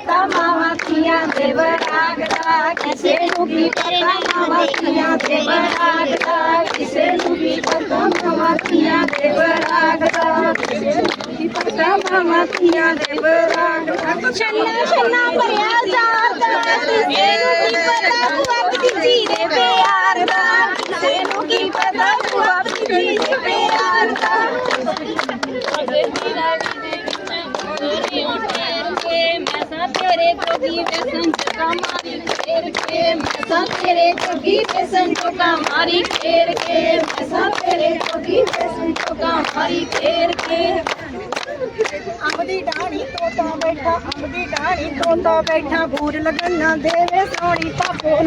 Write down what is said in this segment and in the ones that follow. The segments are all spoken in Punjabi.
ਪਤਾ ਮਾਵਾਂ ਧੀਆਂ ਦੇ ਬਰਾਗ ਦਾ ਕਿਸੇ ਨੂੰ ਕੀ ਪਤਾ ਮਾਵਾਂ ਧੀਆਂ ਦਾ ਕਿਸੇ ਨੂੰ ਕੀ ਪਤਾ ਮਾਵਾਂ ਧੀਆਂ ਦਾ ਕਿਸੇ ਨੂੰ ਕੀ ਪਤਾ ਮਾਵਾਂ ਧੀਆਂ ਦਾ ਛੰਨਾ ਛੰਨਾ ਭਰਿਆ ਜ਼ਾਰ ਦਾ ਕਿਸੇ ਨੂੰ ਕੀ ਪਤਾ ਭੂਆ ਜੀ Vive Santa Maria, के मैं सब तेरे जोगी पेशेंटों का मारी के। मैं सब तेरे जोगी पेशेंटों का मारी घेर के। अंबदी डाणी तोता देवे सोनी पापोन।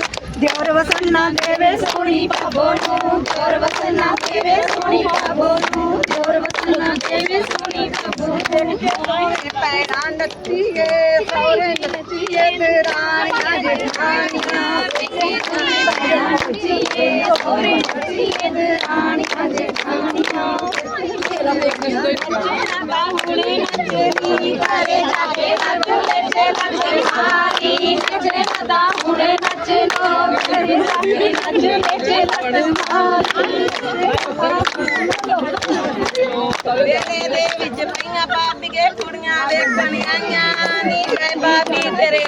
देवे सोनी बाबोनु द्योर देवे सोनी बाबोनु द्योर देवे सोनी पैरा नत्ती है ਨੂੰ ਸੋਹਣੇ ਪੈਰਾਂ ਨੱਚੀਏ ਵੇਲੇ ਦੇ ਵਿੱਚ ਪਈਆਂ ਬਾਬੀਏ ਕੁੜੀਆਂ ਵੇਖਣ ਆਈਆਂ ਨੀ ਮੈਂ ਬਾਬੀ ਤੇਰੇ।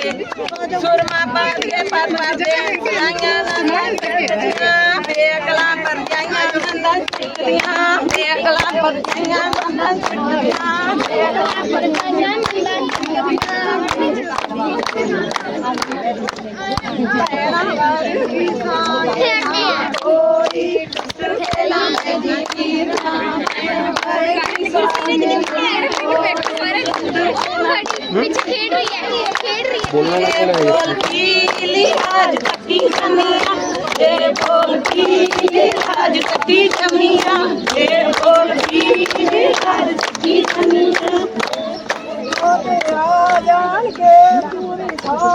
ਸੁਰਮਾ ਪਾ ਕੇ ਪਰਵਾ ਦੇ ਆਈਆਂ ਨਾ ਨੰਦੀਆਂ ਵੇਖਲਾ ਪਰ ਜਾਈਆਂ ਨੰਦਾਂ ਸਿੱਕੀਆਂ ਵੇਖਲਾ ਪਰ ਜਾਈਆਂ ਨੰਦਾਂ ਸਿੱਕੀਆਂ ਵੇਖਲਾ ਪਰ ਜਾਈਆਂ ਨੰਦਾਂ ਸਿੱਕੀਆਂ ਵਾਰੀ ਸਾਂ ਕੋਈ ਖੇਲਾ ਮੈਂ ਜੀ ਕੀਰਨਾ ਵਿੱਚ ਖੇਡ ਰਹੀ ਹੈ ਖੇਡ ਰਹੀ ਹੈ ਬੋਲਣਾ ਲੱਗਣਾ ਹੈ ਬੋਲ ਕੀ ਲਿਹਾਜ ਤੱਕੀ ਜਮੀਆਂ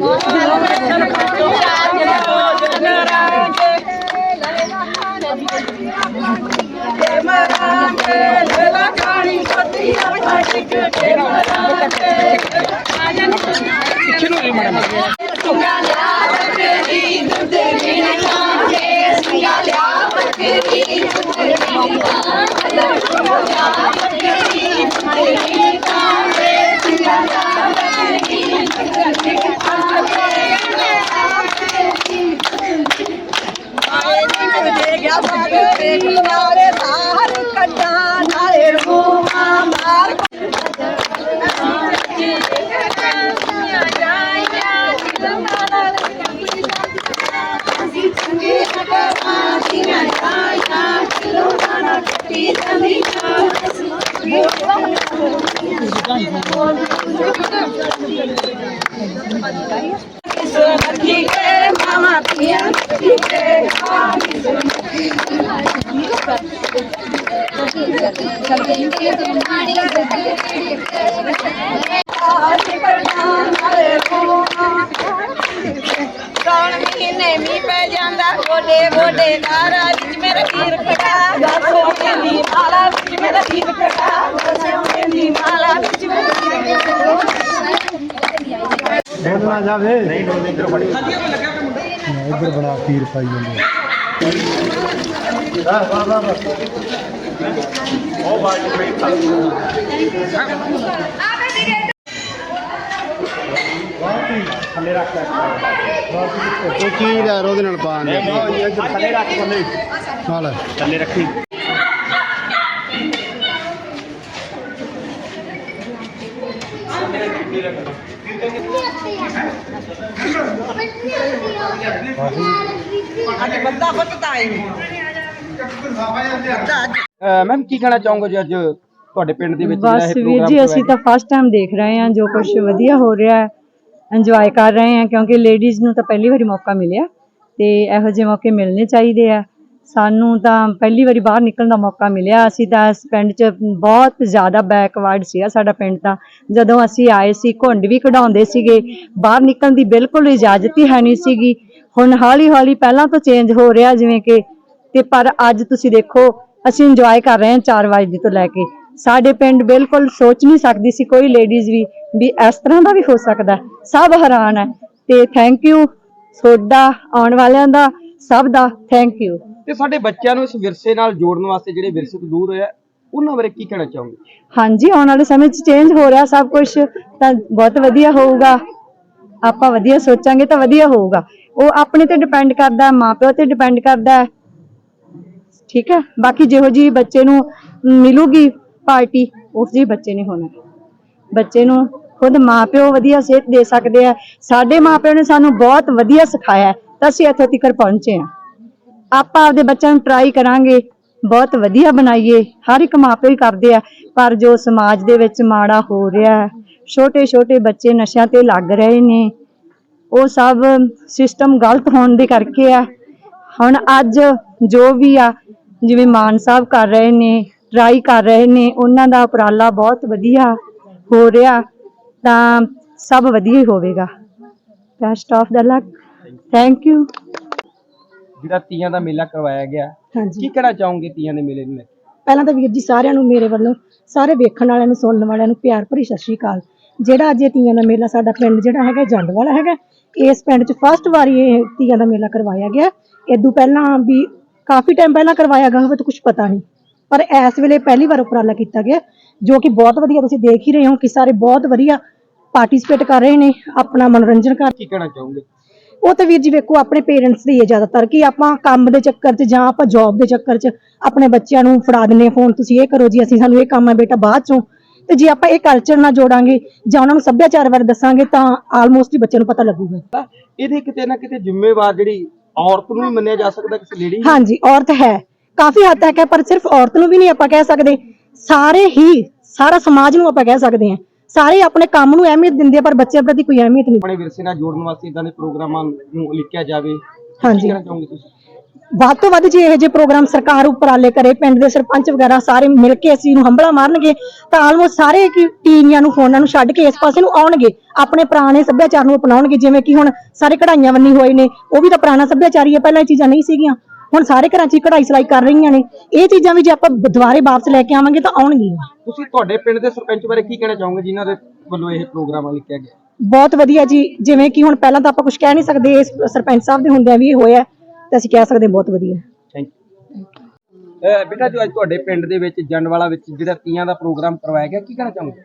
ماما آلو گراں ਨਾਲੇ ਬਾਹਰ ਕੱਢਾਂ ਨਾਲੇ ਰੂਹਾਂ ਮਾਰ ਰੱਖੀ ਕੇ ਮਾਮਾ ਪੀਆਂ ਕੌਣ ਮਹੀਨੇ ਮੀ ਪੈ ਜਾਂਦਾ? ਗੋਡੇ ਗੋਡੇ ਘਾਰਾ ਵਿੱਚ ਮੇਰਾ ਵੀਰ ਖੜਾ ਦੱਸੋ ਦੀ ਮਾਲਾ ਵਿੱਚ ਮੇਰਾ ਵੀਰ ਖੜਾ ਦੱਸੋ ਦੀ ਮਾਲਾ ਵਿੱਚ ਮੇਰਾ ਵੀਰ ਖੜਾ ਬੋਲਣਾ ਜਾਵੇ। ਨਹੀਂ ਡੋਲ ਇੱਧਰ ਫੜੀ ਇੱਧਰ ਬਣਾ ਪੀਰ ਪਾਈ ਜਾਂਦੇ ਵਾਹ ਵਾਹ ਵਾਹ ਵਾਹ ਉਹ ਬਾਜੀ ਬੈਠਾ ਥੱਲੇ ਰੱਖ ਲੈ ਕੋਈ ਚੀਜ਼ ਆ ਉਹਦੇ ਨਾਲ ਬੰਦਾ ਬੱਤਦਾ ਮੈਮ ਕੀ ਕਹਿਣਾ ਚਾਹੋਗੇ ਜੀ ਅੱਜ ਤੁਹਾਡੇ ਪਿੰਡ ਦੇ ਵਿੱਚ ਬਸ ਵੀਰ ਜੀ ਅਸੀਂ ਤਾਂ ਫਸਟ ਟਾਈਮ ਦੇਖ ਰਹੇ ਹਾਂ ਜੋ ਕੁਝ ਵਧੀਆ ਹੋ ਰਿਹਾ ਹੈ ਇੰਜੋਏ ਕਰ ਰਹੇ ਹਾਂ ਕਿਉਂਕਿ ਲੇਡੀਜ਼ ਨੂੰ ਤਾਂ ਪਹਿਲੀ ਵਾਰੀ ਮੌਕਾ ਮਿਲਿਆ ਤੇ ਇਹੋ ਜਿਹੇ ਮੌਕੇ ਮਿਲਣੇ ਚਾਹੀਦੇ ਆ। ਸਾਨੂੰ ਤਾਂ ਪਹਿਲੀ ਵਾਰੀ ਬਾਹਰ ਨਿਕਲਣ ਦਾ ਮੌਕਾ ਮਿਲਿਆ। ਅਸੀਂ ਤਾਂ ਇਸ ਪਿੰਡ 'ਚ ਬਹੁਤ ਜ਼ਿਆਦਾ ਬੈਕਵਰਡ ਸੀਗਾ ਸਾਡਾ ਪਿੰਡ ਤਾਂ। ਜਦੋਂ ਅਸੀਂ ਆਏ ਸੀ ਘੁੰਡ ਵੀ ਕਢਾਉਂਦੇ ਸੀਗੇ ਬਾਹਰ ਨਿਕਲਣ ਦੀ ਬਿਲਕੁਲ ਇਜਾਜ਼ਤ ਹੀ ਹੈ ਨਹੀਂ ਸੀਗੀ। ਹੁਣ ਹੌਲੀ ਹੌਲੀ ਪਹਿਲਾਂ ਤੋਂ ਚੇਂਜ ਹੋ ਰਿਹਾ ਜਿਵੇਂ ਕਿ ਤੇ ਪਰ ਅੱਜ ਤੁਸੀਂ ਦੇਖੋ ਅਸੀਂ ਇੰਜੋਏ ਕਰ ਰਹੇ ਹਾਂ 4 ਵਜੇ ਤੋਂ ਲੈ ਕੇ। ਸਾਡੇ ਪਿੰਡ ਬਿਲਕੁਲ ਸੋਚ ਨਹੀਂ ਸਕਦੀ ਸੀ ਕੋਈ ਲੇਡੀਜ਼ ਵੀ ਵੀ ਇਸ ਤਰ੍ਹਾਂ ਦਾ ਵੀ ਹੋ ਸਕਦਾ। ਸਭ ਹੈਰਾਨ ਹੈ। ਤੇ ਥੈਂਕ ਯੂ ਤੁਹਾਡਾ ਆਉਣ ਵਾਲਿਆਂ ਦਾ ਸਭ ਦਾ ਥੈਂਕ ਯੂ ਤੇ ਸਾਡੇ ਬੱਚਿਆਂ ਨੂੰ ਇਸ ਵਿਰਸੇ ਨਾਲ ਜੋੜਨ ਵਾਸਤੇ ਜਿਹੜੇ ਵਿਰਸੇ ਤੋਂ ਦੂਰ ਹੋਇਆ ਉਹਨਾਂ ਬਾਰੇ ਕੀ ਕਹਿਣਾ ਚਾਹੋਗੇ? ਹਾਂਜੀ ਆਉਣ ਵਾਲੇ ਸਮੇਂ 'ਚ ਚੇਂਜ ਹੋ ਰਿਹਾ ਸਭ ਕੁਝ ਤਾਂ ਬਹੁਤ ਵਧੀਆ ਹੋਊਗਾ। ਆਪਾਂ ਵਧੀਆ ਸੋਚਾਂਗੇ ਤਾਂ ਵਧੀਆ ਹੋਊਗਾ। ਉਹ ਆਪਣੇ ਤੇ ਡਿਪੈਂਡ ਕਰਦਾ ਹੈ, ਮਾਪਿਓ ਤੇ ਡਿਪੈਂਡ ਕਰਦਾ ਹੈ। ਠੀਕ ਹੈ? ਬਾਕੀ ਜਿਹੋ ਜੀ ਬੱਚੇ ਨੂੰ ਮਿਲੂਗੀ ਪਾਰਟੀ ਉਸ ਜੀ ਬੱਚੇ ਨੇ ਹੋਣਾ। ਬੱਚੇ ਨੂੰ ਖੁਦ ਮਾਪਿਓ ਵਧੀਆ ਸਿਹਤ ਦੇ ਸਕਦੇ ਆ। ਸਾਡੇ ਮਾਪਿਓ ਨੇ ਸਾਨੂੰ ਬਹੁਤ ਵਧੀਆ ਸਿਖਾਇਆ ਤਾਂ ਅਸੀਂ ਇੱਥੇ ਤੱਕ ਪਹੁੰਚੇ ਹਾਂ। ਆਪਾਂ ਆਪਦੇ ਬੱਚਿਆਂ ਨੂੰ ਟਰਾਈ ਕਰਾਂਗੇ ਬਹੁਤ ਵਧੀਆ ਬਣਾਈਏ। ਹਰ ਇੱਕ ਮਾਪਿਓ ਹੀ ਕਰਦੇ ਆ ਪਰ ਜੋ ਸਮਾਜ ਦੇ ਵਿੱਚ ਮਾੜਾ ਹੋ ਰਿਹਾ ਛੋਟੇ ਛੋਟੇ ਬੱਚੇ ਨਸ਼ਿਆਂ ਤੇ ਲੱਗ ਰਹੇ ਨੇ। ਉਹ ਸਭ ਸਿਸਟਮ ਗਲਤ ਹੋਣ ਦੇ ਕਰਕੇ ਆ। ਹੁਣ ਅੱਜ ਜੋ ਵੀ ਆ ਜਿਵੇਂ ਮਾਨ ਸਾਹਿਬ ਕਰ ਰਹੇ ਨੇ ਟਰਾਈ ਕਰ ਰਹੇ ਨੇ ਉਹਨਾਂ ਦਾ ਉਪਰਾਲਾ ਬਹੁਤ ਵਧੀਆ ਹੋ ਰਿਹਾ ਤਾਂ ਸਭ ਵਧੀਆ ਹੀ ਹੋਵੇਗਾ। Best of the luck thank you ਜਿਹੜਾ ਤੀਆਂ ਦਾ ਮੇਲਾ ਕਰਵਾਇਆ ਗਿਆ ਹਾਂਜੀ। ਕੀ ਕਹਿਣਾ ਚਾਹੋਗੇ ਤੀਆਂ ਦੇ ਮੇਲੇ ਨੂੰ ਲੈ ਕੇ? ਪਹਿਲਾਂ ਤਾਂ ਵੀਰ ਜੀ ਸਾਰਿਆਂ ਨੂੰ ਮੇਰੇ ਵੱਲੋਂ ਸਾਰੇ ਵੇਖਣ ਵਾਲਿਆਂ ਨੂੰ ਸੁਣਨ ਵਾਲਿਆਂ ਨੂੰ ਪਿਆਰ ਭਰੀ ਸਤਿ ਸ਼੍ਰੀ ਅਕਾਲ। ਜਿਹੜਾ ਅੱਜ ਇਹ ਤੀਆਂ ਦਾ ਮੇਲਾ ਸਾਡਾ ਪਿੰਡ ਜਿਹੜਾ ਹੈਗਾ ਜੰਡ ਵਾਲਾ ਹੈਗਾ ਇਸ ਪਿੰਡ 'ਚ ਫਸਟ ਵਾਰੀ ਇਹ ਤੀਆਂ ਦਾ ਮੇਲਾ ਕਰਵਾਇਆ ਗਿਆ। ਇਦੋਂ ਪਹਿਲਾਂ ਵੀ ਕਾਫੀ ਟਾਈਮ ਪਹਿਲਾਂ ਕਰਵਾਇਆ ਗਿਆ ਹੋਵੇ ਤਾਂ ਕੁਝ ਪਤਾ ਨਹੀਂ ਪਰ ਇਸ ਵੇਲੇ ਪਹਿਲੀ ਵਾਰ ਉਪਰਾਲਾ ਕੀਤਾ ਗਿਆ ਜੋ ਕਿ ਬਹੁਤ ਵਧੀਆ ਤੁਸੀਂ ਦੇਖ ਹੀ ਰਹੇ ਹੋ ਕਿ ਸਾਰੇ ਬਹੁਤ ਵਧੀਆ ਪਾਰਟਿਸਿਪੇਟ ਕਰ ਰਹੇ ਨੇ ਆਪਣਾ ਮਨੋਰੰਜਨ ਕਰ ਕੀ ਕਹਿਣਾ ਚਾਹੋਗੇ? ਉਹ ਤਾਂ ਵੀਰ ਜੀ ਵੇਖੋ ਆਪਣੇ ਪੇਰੈਂਟਸ ਦੀ ਹੈ ਜ਼ਿਆਦਾਤਰ ਕਿ ਆਪਾਂ ਕੰਮ ਦੇ ਚੱਕਰ 'ਚ ਜਾਂ ਆਪਾਂ ਜੌਬ ਦੇ ਚੱਕਰ 'ਚ ਆਪਣੇ ਬੱਚਿਆਂ ਨੂੰ ਫੜਾ ਹਾਂ ਫੋਨ ਤੁਸੀਂ ਇਹ ਕਰੋ ਜੀ ਅਸੀਂ ਸਾਨੂੰ ਇਹ ਕੰਮ ਹੈ ਬੇਟਾ ਬਾਅਦ 'ਚੋਂ ਤੇ ਜੇ ਆਪਾਂ ਇਹ ਕਲਚਰ ਨਾਲ ਜੋੜਾਂਗੇ ਜਾਂ ਉਹਨਾਂ ਨੂੰ ਸੱਭਿਆਚਾਰ ਬਾਰੇ ਦੱਸਾਂਗੇ ਤਾਂ ਆਲਮੋਸਟ ਹੀ ਬੱਚਿਆਂ ਨੂੰ ਪਤਾ ਲੱਗੂਗਾ। ਇਹਦੇ ਕਿਤੇ ਨਾ ਕਿਤੇ ਜ਼ਿੰਮੇਵਾਰ ਜਿਹੜੀ ਔਰਤ ਨੂੰ ਵੀ ਮੰਨਿਆ ਜਾ ਸਕਦਾ ਕਿਸੇ ਲੇਡੀ ਹਾਂਜੀ ਔਰਤ ਹੈ। ਕਾਫੀ ਹੱਦ ਤੱਕ ਹੈ ਪਰ ਸਿਰਫ ਔਰਤ ਨੂੰ ਵੀ ਨਹੀਂ ਆਪਾਂ ਕਹਿ ਸਕਦੇ। ਸਾਰੇ ਹੀ ਸਾਰਾ ਸਮਾਜ ਨੂੰ ਆਪਾਂ ਕਹਿ ਸਕਦੇ ਹਾਂ। ਸਾਰੇ ਆਪਣੇ ਕੰਮ ਨੂੰ ਅਹਿਮੀਅਤ ਦਿੰਦੇ ਆ ਪਰ ਬੱਚਿਆਂ ਪ੍ਰਤੀ ਕੋਈ ਅਹਿਮੀਅਤ ਨਹੀਂ। ਆਪਣੇ ਵਿਰਸੇ ਨਾਲ ਜੋੜਨ ਵਾਸਤੇ ਇਦਾਂ ਦੇ ਪ੍ਰੋਗਰਾਮਾਂ ਨੂੰ ਉਲੀਕਿਆ ਜਾਵੇ। ਹਾਂਜੀ। ਕਹਿਣਾ ਚਾਹੋਗੇ ਤੁਸੀਂ? ਵੱਧ ਤੋਂ ਵੱਧ ਜੇ ਇਹੋ ਜਿਹੇ ਪ੍ਰੋਗਰਾਮ ਸਰਕਾਰ ਉਪਰਾਲੇ ਕਰੇ ਪਿੰਡ ਦੇ ਸਰਪੰਚ ਵਗੈਰਾ ਸਾਰੇ ਮਿਲ ਕੇ ਅਸੀਂ ਨੂੰ ਹੰਬਲਾ ਮਾਰਨਗੇ ਤਾਂ ਆਲਮੋਸਟ ਸਾਰੇ ਕੀ ਟੀਵੀਆਂ ਨੂੰ ਫੋਨਾਂ ਨੂੰ ਛੱਡ ਕੇ ਇਸ ਪਾਸੇ ਨੂੰ ਆਉਣਗੇ ਆਪਣੇ ਪੁਰਾਣੇ ਸੱਭਿਆਚਾਰ ਨੂੰ ਅਪਣਾਉਣਗੇ ਜਿਵੇਂ ਕਿ ਹੁਣ ਸਾਰੇ ਕਢਾਈਆਂ ਬੰਨੀ ਹੋਏ ਨੇ ਉਹ ਵੀ ਤਾਂ ਪੁਰਾਣਾ ਸੱਭਿਆਚਾਰ ਹੀ ਹੈ ਪਹਿਲਾਂ ਇਹ ਚੀਜ਼ਾਂ ਨਹੀਂ ਸੀਗੀਆਂ ਹੁਣ ਸਾਰੇ ਘਰਾਂ 'ਚ ਹੀ ਕਢਾਈ ਸਿਲਾਈ ਕਰ ਰਹੀਆਂ ਨੇ ਇਹ ਚੀਜ਼ਾਂ ਵੀ ਜੇ ਆਪਾਂ ਦੁਬਾਰੇ ਵਾਪਸ ਲੈ ਕੇ ਆਵਾਂਗੇ ਤਾਂ ਆਉਣਗੀਆਂ। ਤੁਸੀਂ ਤੁਹਾਡੇ ਪਿੰਡ ਦੇ ਸਰਪੰਚ ਬਾਰੇ ਕੀ ਕਹਿਣਾ ਚਾਹੋਗੇ ਜਿਨ੍ਹਾਂ ਦੇ ਵੱਲੋਂ ਇਹ ਪ੍ਰੋਗਰਾਮ ਉਲੀਕਿਆ ਗਿਆ? ਬਹੁਤ ਵਧੀਆ ਜੀ ਜਿਵੇਂ ਕਿ ਹੁਣ ਪਹਿਲਾਂ ਤਾਂ ਆਪਾਂ ਕੁਝ ਕਹਿ ਨਹੀਂ ਸਕਦੇ ਇਸ ਸਰਪੰਚ ਸਾਹਿਬ ਦੇ ਹੁੰਦਿਆਂ ਵੀ ਇਹ ਹੋਇਆ ਤੇ ਅਸੀਂ ਕਹਿ ਸਕਦੇ ਹਾਂ ਬਹੁਤ ਵਧੀਆ। ਥੈਂਕ ਯੂ ਬੇਟਾ ਜੋ ਅੱਜ ਤੁਹਾਡੇ ਪਿੰਡ ਦੇ ਵਿੱਚ ਜੰਡਵਾਲਾ ਵਿੱਚ ਜਿਹੜਾ ਤੀਆਂ ਦਾ ਪ੍ਰੋਗਰਾਮ ਕਰਵਾਇਆ ਗਿਆ, ਕੀ ਕਹਿਣਾ ਚਾਹੋਗੇ?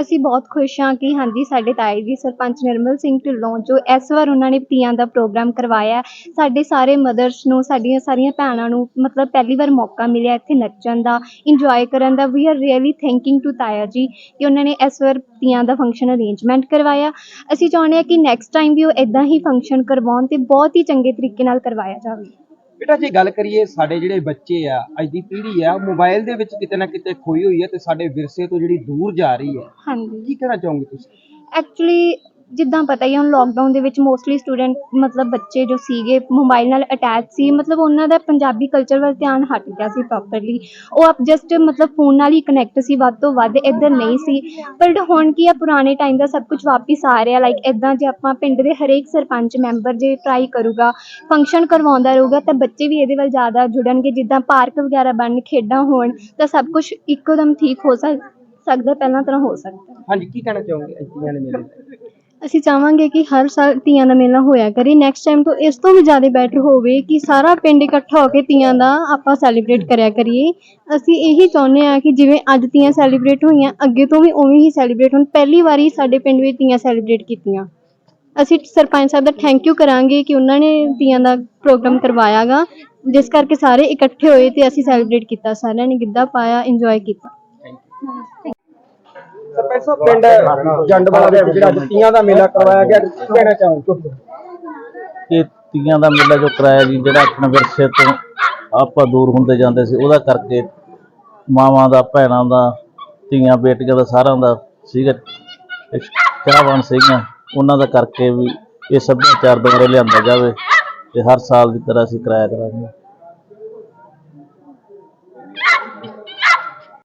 ਅਸੀਂ ਬਹੁਤ ਖੁਸ਼ ਹਾਂ ਕਿ ਹਾਂਜੀ, ਸਾਡੇ ਤਾਏ ਜੀ ਸਰਪੰਚ ਨਿਰਮਲ ਸਿੰਘ ਢਿੱਲੋਂ, ਜੋ ਇਸ ਵਾਰ ਉਹਨਾਂ ਨੇ ਤੀਆਂ ਦਾ ਪ੍ਰੋਗਰਾਮ ਕਰਵਾਇਆ, ਸਾਡੇ ਸਾਰੇ ਮਦਰਸ ਨੂੰ, ਸਾਡੀਆਂ ਸਾਰੀਆਂ ਭੈਣਾਂ ਨੂੰ ਮਤਲਬ ਪਹਿਲੀ ਵਾਰ ਮੌਕਾ ਮਿਲਿਆ ਇੱਥੇ ਨੱਚਣ ਦਾ ਇੰਜੋਏ ਕਰਨ ਦਾ। We are really thanking to ਤਾਇਆ ਜੀ ਕਿ ਉਹਨਾਂ ਨੇ ਇਸ ਵਾਰ ਤੀਆਂ ਦਾ ਫੰਕਸ਼ਨ ਅਰੇਂਜਮੈਂਟ ਕਰਵਾਇਆ। ਅਸੀਂ ਚਾਹੁੰਦੇ ਹਾਂ ਕਿ ਨੈਕਸਟ ਟਾਈਮ ਵੀ ਉਹ ਇਦਾਂ ਹੀ ਫੰਕਸ਼ਨ ਕਰਵਾਉਣ ਤੇ ਬਹੁਤ ਹੀ ਚੰਗੇ ਤਰੀਕੇ ਨਾਲ ਕਰਵਾਇਆ ਜਾਵੇ। ਬੇਟਾ ਜੇ ਗੱਲ ਕਰੀਏ ਸਾਡੇ ਜਿਹੜੇ ਬੱਚੇ ਆ ਅੱਜ ਦੀ ਪੀੜ੍ਹੀ ਆ ਮੋਬਾਈਲ ਦੇ ਵਿੱਚ ਕਿਤੇ ਨਾ ਕਿਤੇ ਖੋਈ ਹੋਈ ਹੈ ਤੇ ਸਾਡੇ ਵਿਰਸੇ ਤੋਂ ਜਿਹੜੀ ਦੂਰ ਜਾ ਰਹੀ ਹੈ। ਹਾਂਜੀ। ਕੀ ਕਹਿਣਾ ਚਾਹੋਗੇ ਤੁਸੀਂ? ਐਕਚੁਅਲੀ ਜਿੱਦਾਂ ਪਤਾ ਹੀ ਹੁਣ ਲੋਕਡਾਊਨ ਦੇ ਵਿੱਚ ਮੋਸਟਲੀ ਸਟੂਡੈਂਟ ਮਤਲਬ ਬੱਚੇ ਜੋ ਸੀਗੇ ਮੋਬਾਈਲ ਨਾਲ ਅਟੈਚ ਸੀ, ਮਤਲਬ ਉਹਨਾਂ ਦਾ ਪੰਜਾਬੀ ਕਲਚਰ ਵੱਲ ਧਿਆਨ ਹਟ ਗਿਆ ਸੀ ਪ੍ਰੋਪਰਲੀ ਉਹ ਆਪ ਜਸਟ ਮਤਲਬ ਫੋਨ ਨਾਲ ਹੀ ਕਨੈਕਟ ਸੀ, ਵੱਧ ਤੋਂ ਵੱਧ ਇੱਧਰ ਨਹੀਂ ਸੀ। ਬਟ ਹੁਣ ਕੀ ਆ, ਪੁਰਾਣੇ ਟਾਈਮ ਦਾ ਸਭ ਕੁਝ ਵਾਪਿਸ ਆ ਰਿਹਾ ਲਾਈਕ ਇਦਾਂ ਜੇ ਆਪਾਂ ਪਿੰਡ ਦੇ ਹਰੇਕ ਸਰਪੰਚ ਮੈਂਬਰ ਜੇ ਟਰਾਈ ਕਰੂਗਾ ਫੰਕਸ਼ਨ ਕਰਵਾਉਂਦਾ ਰਹੂਗਾ, ਤਾਂ ਬੱਚੇ ਵੀ ਇਹਦੇ ਵੱਲ ਜ਼ਿਆਦਾ ਜੁੜਨਗੇ। ਜਿੱਦਾਂ ਪਾਰਕ ਵਗੈਰਾ ਬਣਨ, ਖੇਡਾਂ ਹੋਣ, ਤਾਂ ਸਭ ਕੁਝ ਇੱਕੋਦਮ ਠੀਕ ਹੋ ਸਕ, ਸਕਦਾ, ਪਹਿਲਾਂ ਤਰ੍ਹਾਂ ਹੋ ਸਕਦਾ। ਹਾਂਜੀ, ਕੀ ਕਹਿਣਾ ਚਾਹੋਗੇ ਅੱਜ ਤੀਆਂ ਦੇ ਮੇਲੇ ਅਸੀਂ ਚਾਹਾਂਗੇ ਕਿ ਹਰ ਸਾਲ ਤੀਆਂ ਦਾ ਮੇਲਾ ਹੋਇਆ ਕਰੇ। ਨੈਕਸਟ ਟਾਈਮ ਤੋਂ ਇਸ ਤੋਂ ਵੀ ਜ਼ਿਆਦਾ ਬੈਟਰ ਹੋਵੇ ਕਿ ਸਾਰਾ ਪਿੰਡ ਇਕੱਠਾ ਹੋ ਕੇ ਤੀਆਂ ਦਾ ਆਪਾਂ ਸੈਲੀਬ੍ਰੇਟ ਕਰਿਆ ਕਰੀਏ। ਅਸੀਂ ਇਹੀ ਚਾਹੁੰਦੇ ਹਾਂ ਕਿ ਜਿਵੇਂ ਅੱਜ ਤੀਆਂ ਸੈਲੀਬ੍ਰੇਟ ਹੋਈਆਂ ਅੱਗੇ ਤੋਂ ਵੀ ਉਵੇਂ ਹੀ ਸੈਲੀਬ੍ਰੇਟ ਹੋਣ। ਪਹਿਲੀ ਵਾਰੀ ਸਾਡੇ ਪਿੰਡ ਵਿੱਚ ਤੀਆਂ ਸੈਲੀਬ੍ਰੇਟ ਕੀਤੀਆਂ। ਅਸੀਂ ਸਰਪੰਚ ਸਾਹਿਬ ਦਾ ਥੈਂਕ ਯੂ ਕਰਾਂਗੇ ਕਿ ਉਹਨਾਂ ਨੇ ਤੀਆਂ ਦਾ ਪ੍ਰੋਗਰਾਮ ਕਰਵਾਇਆਗਾ। ਜਿਸ ਕਰਕੇ ਸਾਰੇ ਇਕੱਠੇ ਹੋਏ ਤੇ ਅਸੀਂ ਸੈਲੀਬ੍ਰੇਟ ਕੀਤਾ ਸਾਰਿਆਂ ਨੇ ਗਿੱਧਾ ਪਾਇਆ ਇੰਜੋਏ ਕੀਤਾ। ਸਰਪੰਚ ਸਾਹਿਬ ਪਿੰਡ ਜੰਡਵਾਲਾ ਵਿੱਚ ਜਿਹੜਾ ਅੱਜ ਤੀਆਂ ਦਾ ਮੇਲਾ ਕਰਵਾਇਆ ਗਿਆ ਕੀ ਕਹਿਣਾ ਚਾਹੋਗੇ? ਕਿ ਤੀਆਂ ਦਾ ਮੇਲਾ ਜੋ ਕਰਾਇਆ ਜੀ ਜਿਹੜਾ ਆਪਣੇ ਵਿਰਸੇ ਤੋਂ ਆਪਾਂ ਦੂਰ ਹੁੰਦੇ ਜਾਂਦੇ ਸੀ ਉਹਦਾ ਕਰਕੇ ਮਾਵਾਂ ਦਾ ਭੈਣਾਂ ਦਾ ਧੀਆਂ ਬੇਟੀਆਂ ਦਾ ਸਾਰਿਆਂ ਦਾ ਸੀਗਾ ਚਾਹਵਾਨ ਸੀਗੀਆਂ। ਉਹਨਾਂ ਦਾ ਕਰਕੇ ਵੀ ਇਹ ਸੱਭਿਆਚਾਰ ਦੁਬਾਰਾ ਲਿਆਂਦਾ ਜਾਵੇ ਤੇ ਹਰ ਸਾਲ ਦੀ ਤਰ੍ਹਾਂ ਅਸੀਂ ਕਰਾਇਆ ਕਰਾਂਗੇ।